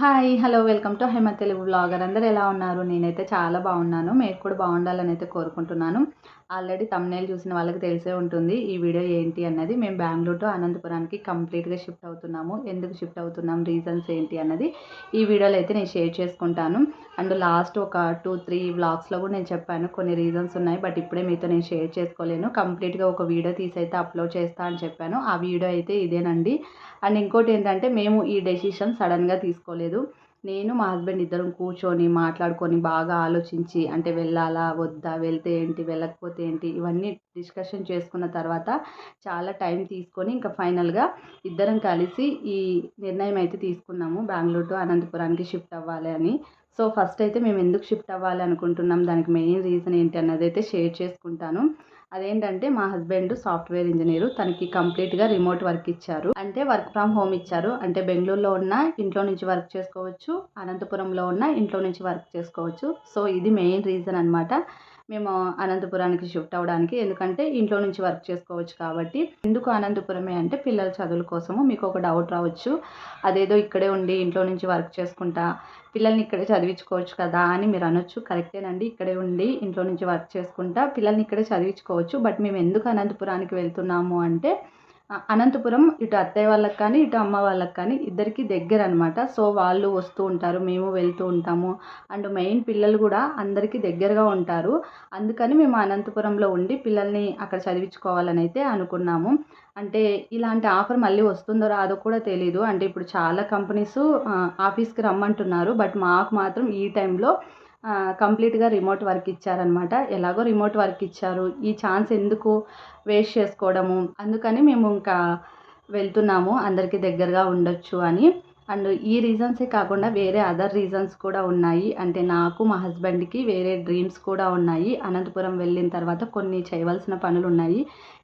Hi hello welcome to Hema Telugu blogger అందరు ఎలా ఉన్నారు? నేనైతే చాలా బాగున్నాను. మీరు కూడా బాగుండాలని అయితే కోరుకుంటున్నాను. ఆల్రెడీ తమ్నేల్ చూసిన వాళ్ళకి తెలిసే ఉంటుంది ఈ వీడియో ఏంటి అన్నది. మేము బెంగళూరు టు అనంతపురానికి కంప్లీట్గా షిఫ్ట్ అవుతున్నాము. ఎందుకు షిఫ్ట్ అవుతున్నాం? రీజన్స్ ఏంటి అన్నది ఈ వీడియోలో అయితే నేను షేర్ చేసుకుంటాను. అండ్ లాస్ట్ ఒక టూ త్రీ వ్లాగ్స్లో కూడా నేను చెప్పాను కొన్ని రీజన్స్ ఉన్నాయి బట్ ఇప్పుడే మీతో నేను షేర్ చేసుకోలేను. కంప్లీట్గా ఒక వీడియో తీసి అయితే అప్లోడ్ చేస్తా అని చెప్పాను. ఆ వీడియో అయితే ఇదేనండి. అండ్ ఇంకోటి ఏంటంటే మేము ఈ డెసిషన్ సడన్గా తీసుకోలేదు. నేను మా హస్బెండ్ ఇద్దరం కూర్చొని మాట్లాడుకొని బాగా ఆలోచించి అంటే వెళ్ళాలా వద్దా వెళ్తే ఏంటి వెళ్ళకపోతే ఏంటి ఇవన్నీ డిస్కషన్ చేసుకున్న తర్వాత చాలా టైం తీసుకొని ఇంకా ఫైనల్గా ఇద్దరం కలిసి ఈ నిర్ణయం అయితే తీసుకున్నాము. బెంగళూరు టు అనంతపురానికి షిఫ్ట్ అవ్వాలి అని. సో ఫస్ట్ అయితే మేము ఎందుకు షిఫ్ట్ అవ్వాలి అనుకుంటున్నాం దానికి మెయిన్ రీజన్ ఏంటి అన్నది అయితే షేర్ చేసుకుంటాను. అదేంటంటే మా హస్బెండ్ సాఫ్ట్వేర్ ఇంజనీర్. తనకి కంప్లీట్గా రిమోట్ వర్క్ ఇచ్చారు. అంటే వర్క్ ఫ్రమ్ హోమ్ ఇచ్చారు. అంటే బెంగళూరులో ఉన్న ఇంట్లో నుంచి వర్క్ చేసుకోవచ్చు. అనంతపురంలో ఉన్న ఇంట్లో నుంచి వర్క్ చేసుకోవచ్చు. సో ఇది మెయిన్ రీజన్ అనమాట మేము అనంతపురానికి షిఫ్ట్ అవ్వడానికి ఎందుకంటే ఇంట్లో నుంచి వర్క్ చేసుకోవచ్చు కాబట్టి. ఎందుకు అనంతపురమే అంటే పిల్లల చదువుల కోసము మీకు ఒక డౌట్ రావచ్చు. అదేదో ఇక్కడే ఉండి ఇంట్లో నుంచి వర్క్ చేసుకుంటా పిల్లల్ని ఇక్కడే చదివించుకోవచ్చు కదా అని మీరు అనొచ్చు. కరెక్టేనండి ఇక్కడే ఉండి ఇంట్లో నుంచి వర్క్ చేసుకుంటా పిల్లల్ని ఇక్కడే చదివించుకోవచ్చు. బట్ మేము ఎందుకు అనంతపురానికి వెళ్తున్నాము అంటే అనంతపురం ఇటు అత్తయ్య వాళ్ళకి కానీ ఇటు అమ్మ వాళ్ళకి కానీ ఇద్దరికి దగ్గర అనమాట సో వాళ్ళు వస్తూ ఉంటారు మేము వెళ్తూ ఉంటాము. అండ్ మెయిన్ పిల్లలు కూడా అందరికీ దగ్గరగా ఉంటారు. అందుకని మేము అనంతపురంలో ఉండి పిల్లల్ని అక్కడ చదివించుకోవాలని అయితే అనుకున్నాము. అంటే ఇలాంటి ఆఫర్ మళ్ళీ వస్తుందో రాదో కూడా తెలీదు. అంటే ఇప్పుడు చాలా కంపెనీస్ ఆఫీస్కి రమ్మంటున్నారు. బట్ మాకు మాత్రం ఈ టైంలో కంప్లీట్గా రిమోట్ వర్క్ ఇచ్చారనమాట ఎలాగో రిమోట్ వర్క్ ఇచ్చారు. ఈ ఛాన్స్ ఎందుకు వేస్ట్ చేసుకోవడము? అందుకని మేము ఇంకా వెళ్తున్నాము. అందరికీ దగ్గరగా ఉండొచ్చు అని. అండ్ ఈ రీజన్సే కాకుండా వేరే అదర్ రీజన్స్ కూడా ఉన్నాయి. అంటే నాకు మా హస్బెండ్కి వేరే డ్రీమ్స్ కూడా ఉన్నాయి. అనంతపురం వెళ్ళిన తర్వాత కొన్ని చేయవలసిన పనులు ఉన్నాయి.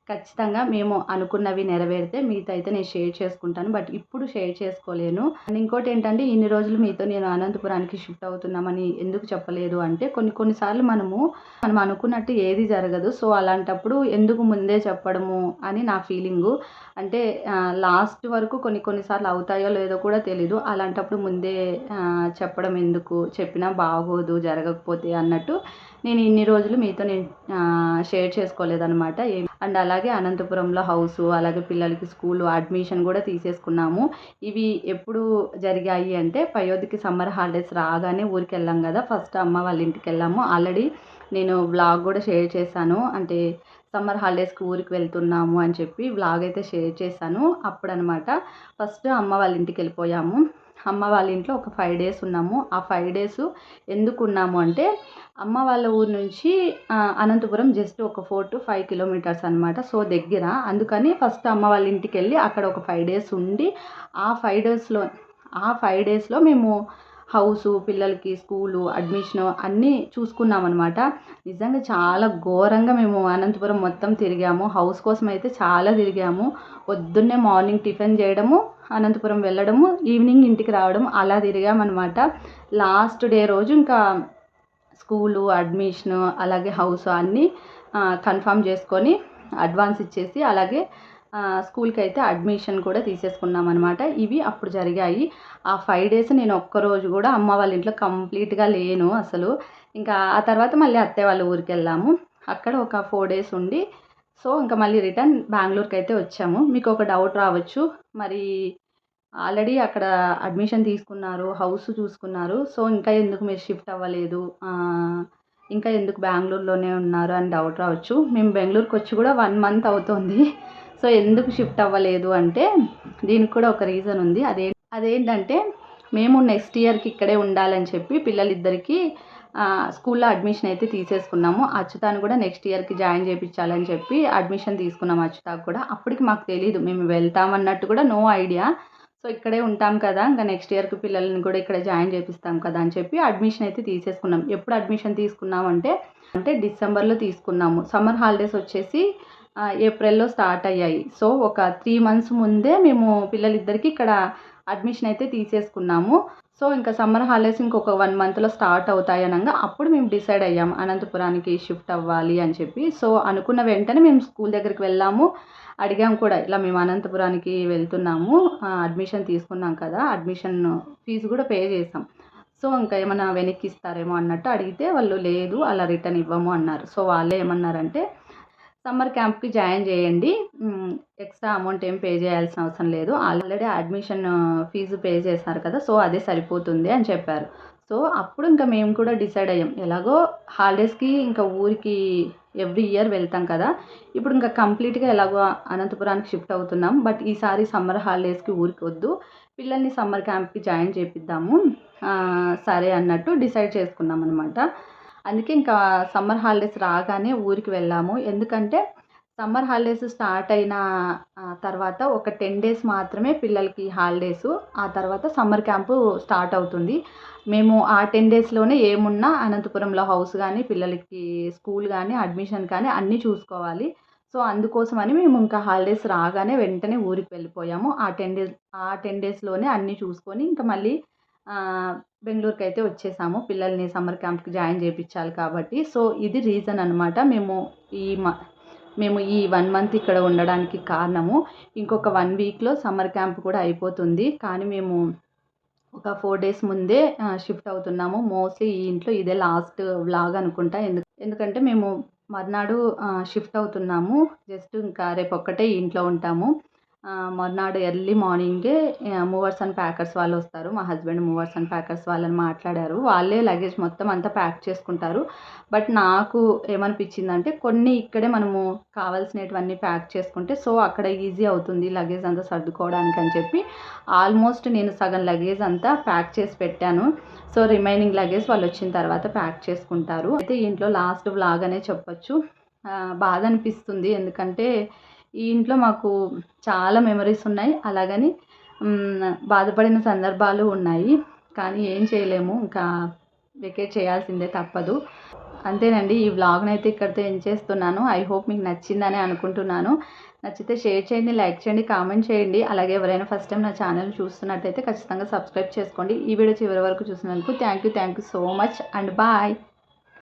ఖచ్చితంగా మేము అనుకున్నవి నెరవేరితే మీతో అయితే నేను షేర్ చేసుకుంటాను. బట్ ఇప్పుడు షేర్ చేసుకోలేను. అండ్ ఇంకోటి ఏంటంటే ఇన్ని రోజులు మీతో నేను అనంతపురానికి షిఫ్ట్ అవుతున్నామని ఎందుకు చెప్పలేదు అంటే కొన్ని కొన్నిసార్లు మనము మనం అనుకున్నట్టు ఏది జరగదు. సో అలాంటప్పుడు ఎందుకు ముందే చెప్పడము అని నా ఫీలింగు. అంటే లాస్ట్ వరకు కొన్ని కొన్నిసార్లు అవుతాయో లేదో కూడా తెలీదు. అలాంటప్పుడు ముందే చెప్పడం ఎందుకు? చెప్పినా బాగోదు జరగకపోతే అన్నట్టు నేను ఇన్ని రోజులు మీతో నేను షేర్ చేసుకోలేదనమాట అండ్ అలాగే అనంతపురంలో హౌస్ అలాగే పిల్లలకి స్కూల్ అడ్మిషన్ కూడా తీసేసుకున్నాము. ఇవి ఎప్పుడు జరిగాయి అంటే పయోధికి సమ్మర్ హాలిడేస్ రాగానే ఊరికి వెళ్ళాం కదా. ఫస్ట్ అమ్మ వాళ్ళ ఇంటికి వెళ్ళాము. ఆల్రెడీ నేను వ్లాగ్ కూడా షేర్ చేశాను. అంటే సమ్మర్ హాలిడేస్కి ఊరికి వెళ్తున్నాము అని చెప్పి వ్లాగ్ అయితే షేర్ చేశాను. అప్పుడు అనమాట ఫస్ట్ అమ్మ వాళ్ళ ఇంటికి వెళ్ళిపోయాము. అమ్మ వాళ్ళ ఇంట్లో ఒక ఫైవ్ డేస్ ఉన్నాము. ఆ ఫైవ్ డేస్ ఎందుకు ఉన్నాము అంటే అమ్మ వాళ్ళ ఊరు నుంచి అనంతపురం జస్ట్ ఒక ఫోర్ టు ఫైవ్ కిలోమీటర్స్ అనమాట సో దగ్గర. అందుకని ఫస్ట్ అమ్మ వాళ్ళ ఇంటికి వెళ్ళి అక్కడ ఒక ఫైవ్ డేస్ ఉండి ఆ ఫైవ్ డేస్లో ఆ ఫైవ్ డేస్లో మేము హౌసు పిల్లలకి స్కూలు అడ్మిషను అన్నీ చూసుకున్నాం అనమాట నిజంగా చాలా ఘోరంగా మేము అనంతపురం మొత్తం తిరిగాము. హౌస్ కోసం అయితే చాలా తిరిగాము. పొద్దున్నే మార్నింగ్ టిఫిన్ చేయడము అనంతపురం వెళ్ళడము ఈవినింగ్ ఇంటికి రావడం అలా తిరిగామన్నమాట. లాస్ట్ డే రోజు ఇంకా స్కూలు అడ్మిషను అలాగే హౌస్ అన్నీ కన్ఫామ్ చేసుకొని అడ్వాన్స్ ఇచ్చేసి అలాగే స్కూల్కి అయితే అడ్మిషన్ కూడా తీసేసుకున్నాం అనమాట ఇవి అప్పుడు జరిగాయి. ఆ ఫైవ్ డేస్ నేను ఒక్కరోజు కూడా అమ్మ వాళ్ళ ఇంట్లో కంప్లీట్గా లేను అసలు. ఇంకా ఆ తర్వాత మళ్ళీ అత్తయ్య వాళ్ళ ఊరికి వెళ్ళాము అక్కడ ఒక ఫోర్ డేస్ ఉండి సో ఇంకా మళ్ళీ రిటర్న్ బెంగళూరుకి అయితే వచ్చాము. మీకు ఒక డౌట్ రావచ్చు. మరి ఆల్రెడీ అక్కడ అడ్మిషన్ తీసుకున్నారు హౌస్ చూసుకున్నారు. సో ఇంకా ఎందుకు మీరు షిఫ్ట్ అవ్వలేదు? ఇంకా ఎందుకు బెంగళూరులోనే ఉన్నారు అని డౌట్ రావచ్చు. మేము బెంగళూరుకి వచ్చి కూడా వన్ మంత్ అవుతుంది. సో ఎందుకు షిఫ్ట్ అవ్వలేదు అంటే దీనికి కూడా ఒక రీజన్ ఉంది. అదే అదేంటంటే మేము నెక్స్ట్ ఇయర్కి ఇక్కడే ఉండాలని చెప్పి పిల్లలిద్దరికీ స్కూల్లో అడ్మిషన్ అయితే తీసేసుకున్నాము. అచ్యుతాను కూడా నెక్స్ట్ ఇయర్కి జాయిన్ చేయించాలని చెప్పి అడ్మిషన్ తీసుకున్నాము అచ్యుతాకు కూడా. అప్పటికి మాకు తెలియదు మేము వెళ్తామన్నట్టు కూడా నో ఐడియా సో ఇక్కడే ఉంటాం కదా ఇంకా నెక్స్ట్ ఇయర్కి పిల్లల్ని కూడా ఇక్కడ జాయిన్ చేపిస్తాం కదా అని చెప్పి అడ్మిషన్ అయితే తీసేసుకున్నాం. ఎప్పుడు అడ్మిషన్ తీసుకున్నామంటే అంటే డిసెంబర్లో తీసుకున్నాము. సమ్మర్ హాలిడేస్ వచ్చేసి ఏప్రిల్లో స్టార్ట్ అయ్యాయి. సో ఒక త్రీ మంత్స్ ముందే మేము పిల్లలిద్దరికి ఇక్కడ అడ్మిషన్ అయితే తీసేసుకున్నాము. సో ఇంకా సమ్మర్ హాలిడేస్ ఇంకొక వన్ మంత్లో స్టార్ట్ అవుతాయి అనగా అప్పుడు మేము డిసైడ్ అయ్యాము అనంతపురానికి షిఫ్ట్ అవ్వాలి అని చెప్పి. సో అనుకున్న వెంటనే మేము స్కూల్ దగ్గరికి వెళ్ళాము. అడిగాం కూడా ఇలా మేము అనంతపురానికి వెళ్తున్నాము. అడ్మిషన్ తీసుకున్నాం కదా అడ్మిషన్ ఫీజు కూడా పే చేసాం. సో ఇంకా ఏమైనా వెనక్కి ఇస్తారేమో అన్నట్టు అడిగితే వాళ్ళు లేదు అలా రిటర్న్ ఇవ్వము అన్నారు. సో వాళ్ళే ఏమన్నారంటే సమ్మర్ క్యాంప్కి జాయిన్ చేయండి. ఎక్స్ట్రా అమౌంట్ ఏం పే చేయాల్సిన అవసరం లేదు. ఆల్రెడీ అడ్మిషన్ ఫీజు పే చేశారు కదా సో అదే సరిపోతుంది అని చెప్పారు. సో అప్పుడు ఇంకా మేము కూడా డిసైడ్ అయ్యాం. ఎలాగో హాలిడేస్కి ఇంకా ఊరికి ఎవ్రీ ఇయర్ వెళ్తాం కదా. ఇప్పుడు ఇంకా కంప్లీట్గా ఎలాగో అనంతపురానికి షిఫ్ట్ అవుతున్నాం. బట్ ఈసారి సమ్మర్ హాలిడేస్కి ఊరికి వద్దు. పిల్లల్ని సమ్మర్ క్యాంప్కి జాయిన్ చేపిద్దాము. సరే అన్నట్టు డిసైడ్ చేసుకున్నాం అనమాట అందుకే ఇంకా సమ్మర్ హాలిడేస్ రాగానే ఊరికి వెళ్ళాము. ఎందుకంటే సమ్మర్ హాలిడేస్ స్టార్ట్ అయిన తర్వాత ఒక టెన్ డేస్ మాత్రమే పిల్లలకి హాలిడేస్. ఆ తర్వాత సమ్మర్ క్యాంపు స్టార్ట్ అవుతుంది. మేము ఆ టెన్ డేస్లోనే ఏమున్నా అనంతపురంలో హౌస్ కానీ పిల్లలకి స్కూల్ కానీ అడ్మిషన్ కానీ అన్నీ చూసుకోవాలి. సో అందుకోసమని మేము ఇంకా హాలిడేస్ రాగానే వెంటనే ఊరికి వెళ్ళిపోయాము. ఆ టెన్ డేస్ ఆ టెన్ డేస్లోనే అన్నీ చూసుకొని ఇంకా మళ్ళీ బెంగళూరుకి అయితే వచ్చేసాము. పిల్లల్ని సమ్మర్ క్యాంప్కి జాయిన్ చేయించాలి కాబట్టి. సో ఇది రీజన్ అనమాట మేము ఈ మ మేము ఈ వన్ మంత్ ఇక్కడ ఉండడానికి కారణము. ఇంకొక వన్ వీక్లో సమ్మర్ క్యాంప్ కూడా అయిపోతుంది. కానీ మేము ఒక ఫోర్ డేస్ ముందే షిఫ్ట్ అవుతున్నాము. మోస్ట్లీ ఈ ఇంట్లో ఇదే లాస్ట్ వ్లాగ్ అనుకుంటా. ఎందుకు ఎందుకంటే మేము మర్నాడు షిఫ్ట్ అవుతున్నాము. జస్ట్ ఇంకా రేపు ఒక్కటే ఇంట్లో ఉంటాము. మర్నాడు ఎర్లీ మార్నింగే మూవర్స్ అండ్ ప్యాకర్స్ వాళ్ళు వస్తారు మా హస్బెండ్ మూవర్స్ అండ్ ప్యాకర్స్ వాళ్ళని మాట్లాడారు. వాళ్ళే లగేజ్ మొత్తం అంతా ప్యాక్ చేసుకుంటారు. బట్ నాకు ఏమనిపించిందంటే కొన్ని ఇక్కడే మనము కావాల్సినటువన్నీ ప్యాక్ చేసుకుంటే సో అక్కడ ఈజీ అవుతుంది లగేజ్ అంతా సర్దుకోవడానికి అని చెప్పి. ఆల్మోస్ట్ నేను సగం లగేజ్ అంతా ప్యాక్ చేసి పెట్టాను. సో రిమైనింగ్ లగేజ్ వాళ్ళు వచ్చిన తర్వాత ప్యాక్ చేసుకుంటారు. అయితే ఇంట్లో లాస్ట్ బ్లాగ్ అనే చెప్పొచ్చు. బాధ అనిపిస్తుంది. ఎందుకంటే ఈ ఇంట్లో మాకు చాలా మెమరీస్ ఉన్నాయి. అలాగని బాధపడిన సందర్భాలు ఉన్నాయి. కానీ ఏం చేయలేము. ఇంకా వెకేట్ చేయాల్సిందే తప్పదు. అంతేనండి ఈ వ్లాగ్ని అయితే ఇక్కడితో ఏం చేస్తున్నాను. ఐ హోప్ మీకు నచ్చిందని అనుకుంటున్నాను. నచ్చితే షేర్ చేయండి లైక్ చేయండి కామెంట్ చేయండి. అలాగే ఎవరైనా ఫస్ట్ టైం నా ఛానల్ చూస్తున్నట్టయితే ఖచ్చితంగా సబ్స్క్రైబ్ చేసుకోండి. ఈ వీడియో చివరి వరకు చూసినందుకు thank you thank you so much and bye